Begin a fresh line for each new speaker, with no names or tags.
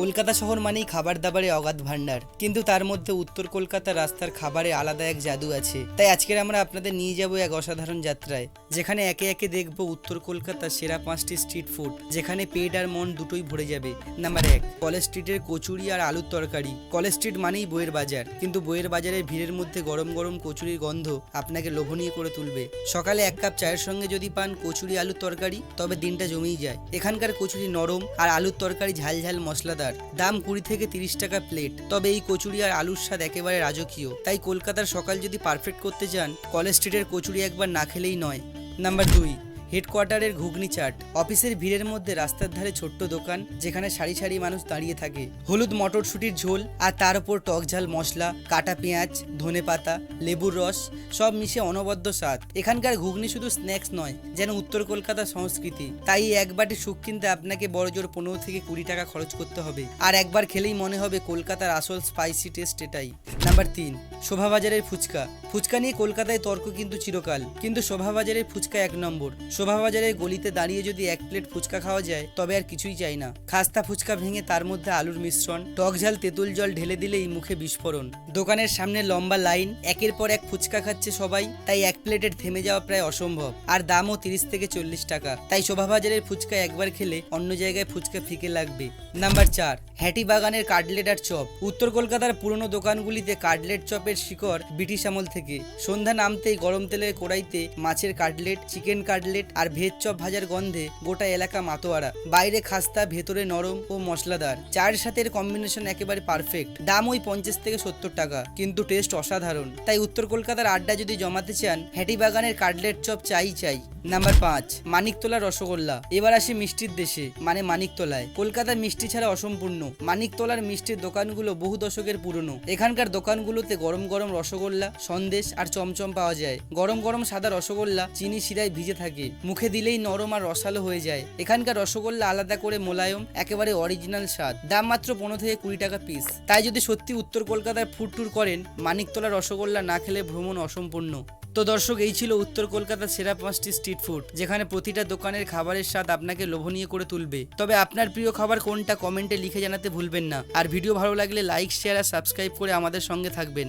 কলকাতা শহর মানেই খাবার দাবারে অগাধ ভান্ডার কিন্তু তার মধ্যে উত্তর কলকাতার রাস্তার খাবারে আলাদা এক জাদু আছে। তাই আজকের আমরা আপনাদের নিয়ে যাব এক অসাধারণ যাত্রায়, যেখানে একে একে দেখব উত্তর কলকাতার সেরা পাঁচটি স্ট্রিট ফুড, যেখানে পেট আর মন দুটোই ভরে যাবে। নাম্বার এক, কলেজ স্ট্রিটের কচুরি আর আলুর তরকারি। কলেজ স্ট্রিট মানেই বইয়ের বাজার, কিন্তু বইয়ের বাজারের ভিড়ের মধ্যে গরম গরম কচুরির গন্ধ আপনাকে লোভনীয় করে তুলবে। সকালে এক কাপ চায়ের সঙ্গে যদি পান কচুরি আলুর তরকারি, তবে দিনটা জমেই যায়। এখানকার কচুরি নরম আর আলুর তরকারি ঝাল ঝাল মশলাদার দাম কুড়ি থেকে তিরিশ টাকা প্লেট তবে এই কচুরি আর আলুর স্বাদ একেবারে রাজকীয়। তাই কলকাতার সকাল যদি পারফেক্ট করতে চান, কলেজ স্ট্রিটের কচুরি একবার না খেলেই নয়। নাম্বার দুই। হেডকোয়ার্টারের ঘুগনি চাট, অফিসের ভিড়ের মধ্যে রাস্তার ধারে ছোট্ট দোকান যেখানে সারি সারি মানুষ দাঁড়িয়ে থাকে। হলুদ মটরশুটির ঝোল আর তার উপর টক ঝাল মশলা, কাটা পেঁয়াজ, ধনে পাতা, লেবুর রস, সব মিশে অনবদ্য স্বাদ। এখানকার ঘুগনি শুধু স্ন্যাক্স নয়, যেন উত্তর কলকাতার সংস্কৃতি। তাই এক বাটি সুখ কিনতে আপনাকে বড় জোর পনেরো থেকে কুড়ি টাকা খরচ করতে হবে। আর একবার খেলেই মনে হবে কলকাতার আসল স্পাইসি টেস্ট এটাই। নাম্বার তিন, শোভাবাজারের ফুচকা। ফুচকা নিয়ে কলকাতায় তর্ক কিন্তু চিরকাল। কিন্তু শোভাবাজারের ফুচকা এক নম্বর। শোভাবাজারের গলিতে দাঁড়িয়ে যদি এক প্লেট ফুচকা খাওয়া যায়, তবে আর কিছুই চাই না। খাস্তা ফুচকা ভেঙে তার মধ্যে আলুর মিশ্রণ, টক ঝাল তেঁতুল জল ঢেলে দিলেই মুখে বিস্ফোরণ। দোকানের সামনে লম্বা লাইন, একের পর এক ফুচকা খাচ্ছে সবাই, তাই এক প্লেটের থেমে যাওয়া প্রায় অসম্ভব। আর দামও তিরিশ থেকে চল্লিশ টাকা। তাই শোভাবাজারের ফুচকা একবার খেলে অন্য জায়গায় ফুচকা ফিকে লাগবে। নাম্বার চার, হ্যাটি বাগানের কাটলেট আর চপ। উত্তর কলকাতার পুরনো দোকানগুলিতে কাটলেট চপের শিকড় ব্রিটিশ আমল থেকে। সন্ধ্যা নামতেই গরম তেলের কড়াইতে মাছের কাটলেট, চিকেন কাটলেট আর ভেজ চপ ভাজার গন্ধে গোটা এলাকা মাতোয়ারা। বাইরে খাস্তা, ভেতরে নরম ও মশলাদার। চার সাথে এর কম্বিনেশন একেবারে পারফেক্ট দাম ওই পঞ্চাশ থেকে সত্তর টাকা, কিন্তু টেস্ট অসাধারণ। তাই উত্তর কলকাতার আড্ডা যদি জমাতে চান হ্যাটি বাগানের কাটলেট চপ চাই চাই। নাম্বার পাঁচ, মানিকতলা রসগোল্লা। এবার আসি মিষ্টির দেশে মানে মানিকতলায়। কলকাতার মিষ্টি ছাড়া অসম্পূর্ণ। মানিকতলার মিষ্টির দোকানগুলো বহু দশকের পুরনো। এখানকার দোকানগুলোতে গরম গরম রসগোল্লা, সন্দেশ আর চমচম পাওয়া যায়। গরম গরম সাদা রসগোল্লা চিনি শিরায় ভিজে থাকে। মুখে দিলেই নরম আর রসালো হয়ে যায়। এখানকার রসগোল্লা আলাদা করে মোলায়ম, একেবারে অরিজিনাল স্বাদ। দাম মাত্র পনেরো থেকে কুড়ি টাকা পিস তাই যদি সত্যি উত্তর কলকাতায় ফুড ট্যুর করেন, মানিকতলা রসগোল্লা না খেলে ভ্রমণ অসম্পূর্ণ। তো দর্শক এই ছিল উত্তর কলকাতার সেরা পাঁচটি স্ট্রিট ফুড, যেখানে প্রতিটা দোকানের খাবারের স্বাদ আপনাকে লোভনীয় করে তুলবে। তবে আপনার প্রিয় খাবার কোনটা, কমেন্টে লিখে জানাতে ভুলবেন না। আর ভিডিও ভালো লাগলে লাইক, শেয়ার আর সাবস্ক্রাইব করে আমাদের সঙ্গে থাকবেন।